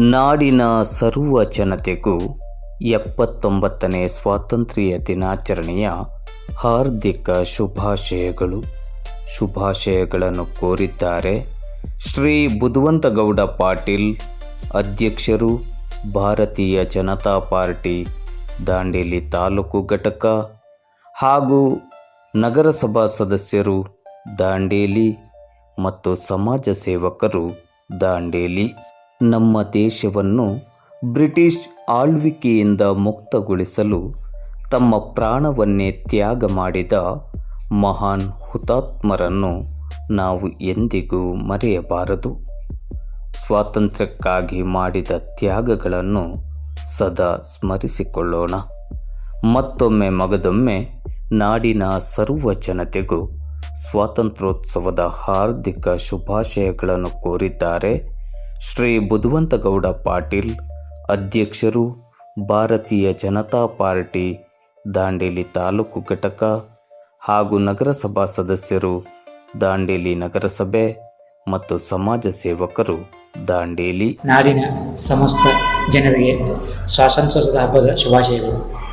ನಾಡಿನ ಸರ್ವ ಜನತೆಗೂ ಎಪ್ಪತ್ತೊಂಬತ್ತನೇ ಸ್ವಾತಂತ್ರ್ಯ ದಿನಾಚರಣೆಯ ಹಾರ್ದಿಕ ಶುಭಾಶಯಗಳು. ಶುಭಾಶಯಗಳನ್ನು ಕೋರಿದ್ದಾರೆ ಶ್ರೀ ಬುಧವಂತಗೌಡ ಪಾಟೀಲ್, ಅಧ್ಯಕ್ಷರು, ಭಾರತೀಯ ಜನತಾ ಪಾರ್ಟಿ, ದಾಂಡೇಲಿ ತಾಲೂಕು ಘಟಕ ಹಾಗೂ ನಗರಸಭಾ ಸದಸ್ಯರು ದಾಂಡೇಲಿ ಮತ್ತು ಸಮಾಜ ಸೇವಕರು ದಾಂಡೇಲಿ. ನಮ್ಮ ದೇಶವನ್ನು ಬ್ರಿಟಿಷ್ ಆಳ್ವಿಕೆಯಿಂದ ಮುಕ್ತಗೊಳಿಸಲು ತಮ್ಮ ಪ್ರಾಣವನ್ನೇ ತ್ಯಾಗ ಮಾಡಿದ ಮಹಾನ್ ಹುತಾತ್ಮರನ್ನು ನಾವು ಎಂದಿಗೂ ಮರೆಯಬಾರದು. ಸ್ವಾತಂತ್ರ್ಯಕ್ಕಾಗಿ ಮಾಡಿದ ತ್ಯಾಗಗಳನ್ನು ಸದಾ ಸ್ಮರಿಸಿಕೊಳ್ಳೋಣ. ಮತ್ತೊಮ್ಮೆ ಮಗದೊಮ್ಮೆ ನಾಡಿನ ಸರ್ವ ಜನತೆಗೂ ಸ್ವಾತಂತ್ರ್ಯೋತ್ಸವದ ಹಾರ್ದಿಕ ಶುಭಾಶಯಗಳನ್ನು ಕೋರಿದ್ದಾರೆ. ಶ್ರೀ ಬುಧವಂತಗೌಡ ಪಾಟೀಲ್, ಅಧ್ಯಕ್ಷರು, ಭಾರತೀಯ ಜನತಾ ಪಾರ್ಟಿ, ದಾಂಡೇಲಿ ತಾಲೂಕು ಘಟಕ ಹಾಗೂ ನಗರಸಭಾ ಸದಸ್ಯರು, ದಾಂಡೇಲಿ ನಗರಸಭೆ ಮತ್ತು ಸಮಾಜ ಸೇವಕರು ದಾಂಡೇಲಿ. ನಾಡಿನ ಸಮಸ್ತ ಜನರಿಗೆ ಸ್ವಾತಂತ್ರ್ಯದ ಹಬ್ಬದ ಶುಭಾಶಯಗಳು.